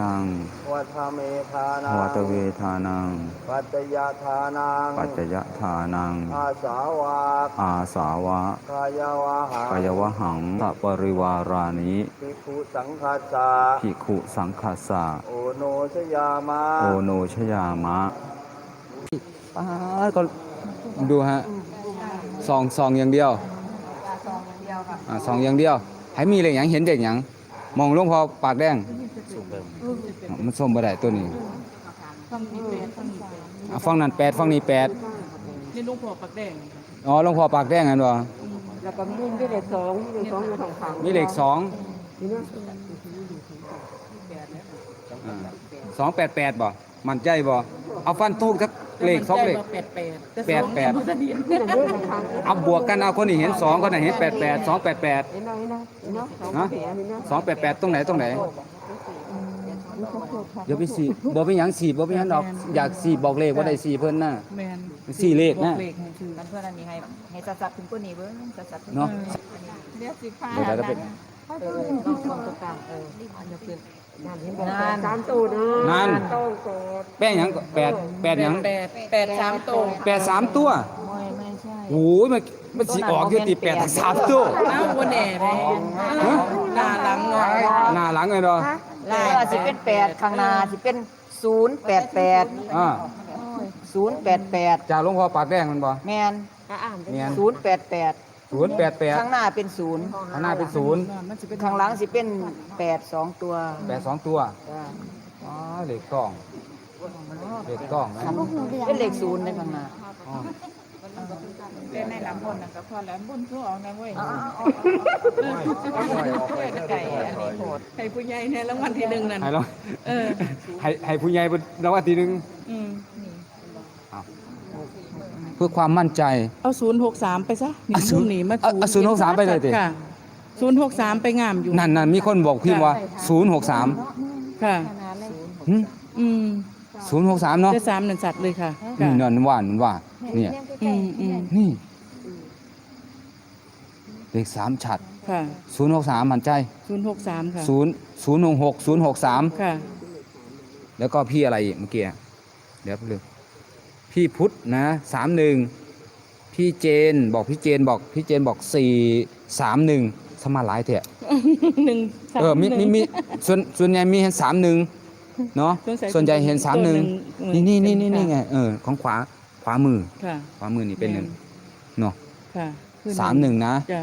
นังวัฏเมธานังวัตเวทานัง ปัจจยทานัง ปัจจยทานัง อาสาวะอาสาวะกายวะหังกายวหังสัปริวารานิภิกขุสังคัสสะภิกขุสังคัสสะโอโนชยามะ โอโนชยามะป้าดก็ดูฮะซองซองอย่างเดียวอ่าซองอย่างเดียว ให้มีอะไรอย่างเห็นเด็กอย่าง มองหลวงพอปากแดงอะมันส้มบ่ได้ตัวนี้อะฟังนั้นแปดฟังนี้แปดนี่ลุงพ่อปักแดงอ๋อหลวงพ่อปากแดงอันบ่แล้วก็มีมีเลขสองมีเลขสองอยู่ทางฝั่งมีเลขสองนี่นะสองแปดแปดบ่มั่นใจบ่เอาฟันทูกสัก เลขสองเลข แปดแปดแปดแปดนี่นะเด้อทางฝั่งเอาบวกกันเอาคนนี้เห็นสองคนนี้เห็นแปดแปดสองแปดแปดเห็นไหมเห็นไหมเห็นไหมสองฮะแผลนี่นะสองแปดแปดตรงไหนตรงไหนเดี๋ยวไปสี่บ่เป็นหยังสี่บ่เป็นหยังดอกอยากสี่บอกเลขว่าได้สี่เพิ่นน่ะ แมนสี่เลขนะบอกเลขให้คือกันเพื่อนอันนี้ให้ให้จัดจัดถึงตัวนี้เบิ้งจัดจัดถึงเนาะ เรียกสิพาเดี๋ยวจะเป็น เออลองลองตัวกลางเอออันนี้คือนั่นเห็นบอกแปดสามตูนนั่นต้องแปดแป้งหยังก็แปดแปดหยังแปดแปดสามโตวแปดสามตัวไม่ไม่ใช่ โอ้ยมันมันสิออกอยู่ติแปดสามตัวอ้าวันแหน่เลยอ้าวหน้าหลังเนาะหน้าหลังเลยเนาะล่างสิเป็นแปดข้างหน้าสิเป็นศูนย์แปดแปดอ่าศูนย์แปดแปดจากหลวงพ่อปากแดงมันบ่แมนอ่านได้ เนียนศูนย์แปดแปด ศูนย์แปดแปดข้างหน้าเป็นศูนย์ข้างหน้าเป็นศูนย์มันจะเป็นข้างหลังสิเป็นแปดสองตัวแปดสองตัวจ้ะอ๋อเลขกล้องเลขกล้องนะเป็นเลขศูนย์ในข้างหน้าอ๋อเล่นในลำบนนะกับพ่อแหลมบนผู้ออกนะเว้ยไก่อันนี้โหดให้ผู้ใหญ่ในรางวัลที่หนึ่งนั่นให้เราเออให้ให้ผู้ใหญ่เป็นรางวัลที่หนึ่งอืมเพื่อความมั่นใจ เอาศูนย์หกสามไปซะอะมุมนี้มาเอาเอา063ไปเลยดิ ค่ะศูนย์หกสามไปงามอยู่นั่นนั่นมีคนบอกพิมพ์ว่าศูนย์หกสามค่ะอืมศูนย์หกสามเนาะเจะสามนั่นสัตว์เลยค่ะนี่ค่ะนั่นว่านั่นว่า เนี่ย อืมอืม นี่ เลขสามฉัด ค่ะศูนย์หกสามมั่นใจ ศูนย์หกสามค่ะศูนย์ศูนย์หกหกศูนย์หกสามค่ะ แล้วก็พี่อะไรอีกเมื่อกี้ เดี๋ยวลืม พี่พุทธนะสามหนึ่งพี่เจนบอกพี่เจนบอกพี่เจนบอกสี่สามหนึ่งสมาหลายเถอะหนึ่งสามเออมีหมีนึ่งมีส่วนส่วนใหญ่มีเห็นสามหนึ่งเนาะสงสัยส่วนใหญ่เห็นสามหนึ่งตัวหนี่นึ่นี่งนี่นี่ค่ะนี่ไงเออของขวาขวามือค่ะขวามือนี่เป็นหนึ่งเนาะค่ะคือสามหนึ่งนะจ้ะ